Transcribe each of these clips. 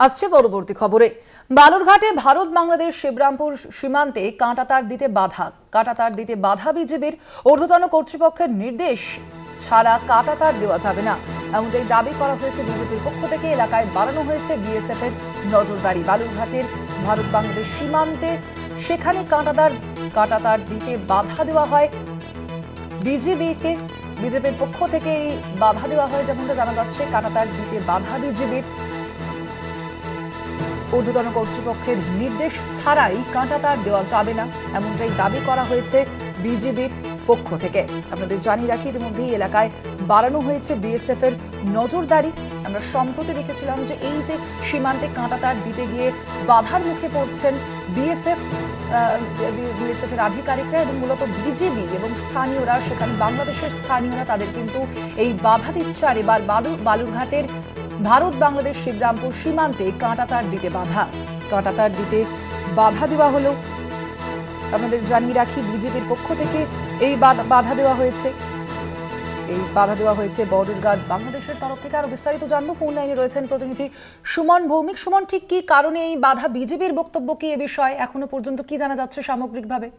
আসছে পরবর্তী খবরে। বালুরঘাটে ভারত বাংলাদেশ শিবরামপুর সীমান্তে কাঁটাতার দিতে বাধা। কাঁটাতার দিতে বাধা বিজেপির। ঊর্ধ্বতন কর্তৃপক্ষের নির্দেশ ছাড়া কাঁটাতার দেওয়া যাবে না। এমনটাই দাবি করা হয়েছে বিজেপির পক্ষ থেকে। এলাকায় বাড়ানো হয়েছে বিএসএফ এর নজরদারি। বালুরঘাটের ভারত বাংলাদেশ সীমান্তে সেখানে কাঁটাতার কাঁটাতার দিতে বাধা দেওয়া হয়। বিজেপিকে, বিজেপির পক্ষ থেকে বাধা দেওয়া হয় যেমনটা জানা যাচ্ছে। কাঁটাতার দিতে বাধা বিজেপির। ঊর্ধ্বতন কর্তৃপক্ষের নির্দেশ ছাড়াই কাঁটা তার দেওয়া যাবে না। এমনটাই দাবি করা হয়েছে বিজেপির পক্ষ থেকে। আপনাদের জানিয়ে রাখি ইতিমধ্যেই এলাকায় বাড়ানো হয়েছে বিএসএফ এর নজরদারি। আমরা সম্প্রতি দেখেছিলাম যে এই যে সীমান্তে কাঁটা তার দিতে গিয়ে বাধার মুখে পড়ছেন বিএসএফ বিএসএফ এর আধিকারিকরা এবং মূলত বিজেপি এবং স্থানীয়রা, সেখানে বাংলাদেশের স্থানীয়রা, তাদের কিন্তু এই বাধা দিচ্ছে। আর এবার বালুরঘাটের ভারত বাংলাদেশ শিবরামপুর সীমান্তে কাঁটাতার দিতে বাধা। কাঁটাতার দিতে বাধা দেওয়া হলো। আপনাদের জানিয়ে রাখি, বিজেপির পক্ষ থেকে এই বাধা- দেওয়া হয়েছে। এই বাধা দেওয়া হয়েছে বর্ডার গার্ড বাংলাদেশের তরফ থেকে। আরও বিস্তারিত জানব। ফোন লাইনে রয়েছেন প্রতিনিধি সুমন ভৌমিক। সুমন, ঠিক কি কারণে এই বাধা বিজেপির বক্তব্য কি এ বিষয়ে? এখনও পর্যন্ত কি জানা যাচ্ছে সামগ্রিকভাবে?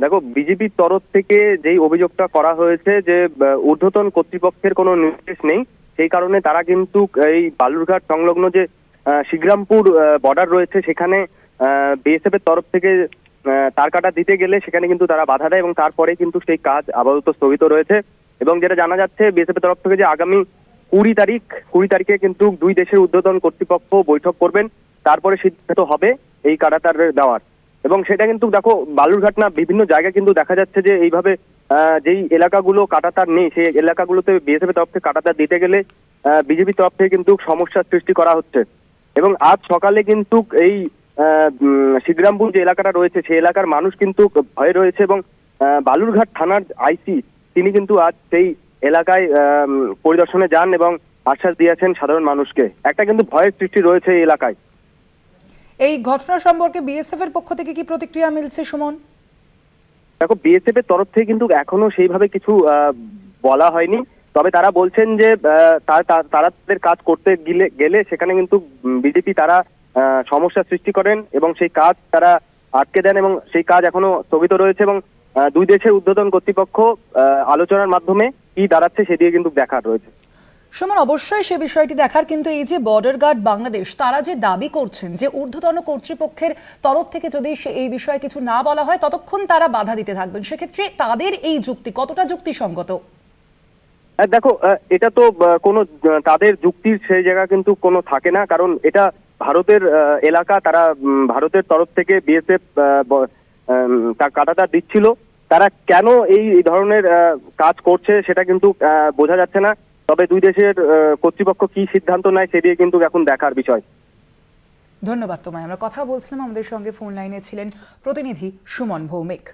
দেখো, বিজেপির তরফ থেকে যেই অভিযোগটা করা হয়েছে যে ঊর্ধ্বতন কর্তৃপক্ষের কোনো নির্দেশ নেই সেই কারণে তারা কিন্তু এই বালুরঘাট সংলগ্ন যে আহ, শিবরামপুর বর্ডার রয়েছে সেখানে বিএসএফ এর তরফ থেকে তার কাটা দিতে গেলে সেখানে কিন্তু তারা বাধা দেয় এবং তারপরে কিন্তু সেই কাজ আপাতত স্থগিত রয়েছে। এবং যেটা জানা যাচ্ছে বিএসএফ এর তরফ থেকে যে আগামী কুড়ি তারিখ কুড়ি তারিখে কিন্তু দুই দেশের ঊর্ধ্বতন কর্তৃপক্ষ বৈঠক করবেন। তারপরে সিদ্ধান্ত হবে এই কাটাতার দেওয়ার। এবং সেটা কিন্তু দেখো বালুরঘাট না বিভিন্ন জায়গায় কিন্তু দেখা যাচ্ছে যে এইভাবে যেই এলাকাগুলো কাটাতার নেই, সেই এলাকাগুলোতে বিএসএফ তরফ থেকে কাটাতার দিতে গেলে বিজেপি তরফ থেকে কিন্তু সমস্যার সৃষ্টি করা হচ্ছে। এবং আজ সকালে কিন্তু এই শিবরামপুর যে এলাকাটা রয়েছে, সেই এলাকার মানুষ কিন্তু ভয়ে রয়েছে এবং বালুরঘাট থানার আইসি, তিনি কিন্তু আজ সেই এলাকায় পরিদর্শনে যান এবং আশ্বাস দিয়েছেন সাধারণ মানুষকে। একটা কিন্তু ভয়ের সৃষ্টি রয়েছে এই এলাকায়। এই ঘটনা সম্পর্কে বিএসএফ এর পক্ষ থেকে কি প্রতিক্রিয়া মিলছে, সুমন? দেখো বিএসএফ এর তরফ থেকে কিন্তু এখনও সেইভাবে কিছু বলা হয়নি। তবে তারা বলছেন যে তারা তাদের কাজ করতে গেলে গেলে সেখানে কিন্তু বিজেপি তারা আহ, সমস্যার সৃষ্টি করেন এবং সেই কাজ তারা আটকে দেন এবং সেই কাজ এখনও স্থগিত রয়েছে এবং দুই দেশের ঊর্ধ্বতন কর্তৃপক্ষ আলোচনার মাধ্যমে কি দাঁড়াচ্ছে সেদিকে কিন্তু দেখার রয়েছে। সুমন, অবশ্যই সে বিষয়টি দেখার, কিন্তু এই যে বর্ডার গার্ড বাংলাদেশ, তারা যে দাবি করছেন যে ঊর্ধ্বতন কর্তৃপক্ষের তরফ থেকে যদি এই বিষয়ে কিছু না বলা হয়, ততক্ষণ তারা বাধা দিতে থাকবেন। সেক্ষেত্রে তাদের এই যুক্তি কতটা যুক্তিসঙ্গত? দেখো এটা তো কোনো তাদের যুক্তির সেই জায়গা কিন্তু কোনো থাকে না, কারণ এটা ভারতের এলাকা, তারা ভারতের তরফ থেকে বিএসএফ তার কাটাটা দিচ্ছিল। তারা কেন এই ধরনের কাজ করছে সেটা কিন্তু বোঝা যাচ্ছে না। তবে দুই দেশের কর্তৃপক্ষ কি সিদ্ধান্ত নেয় সেদিকে কিন্তু এখন দেখার বিষয়। ধন্যবাদ তোমায়। আমরা কথা বলছিলাম আমাদের সঙ্গে ফোন লাইনে ছিলেন প্রতিনিধি সুমন ভৌমিক।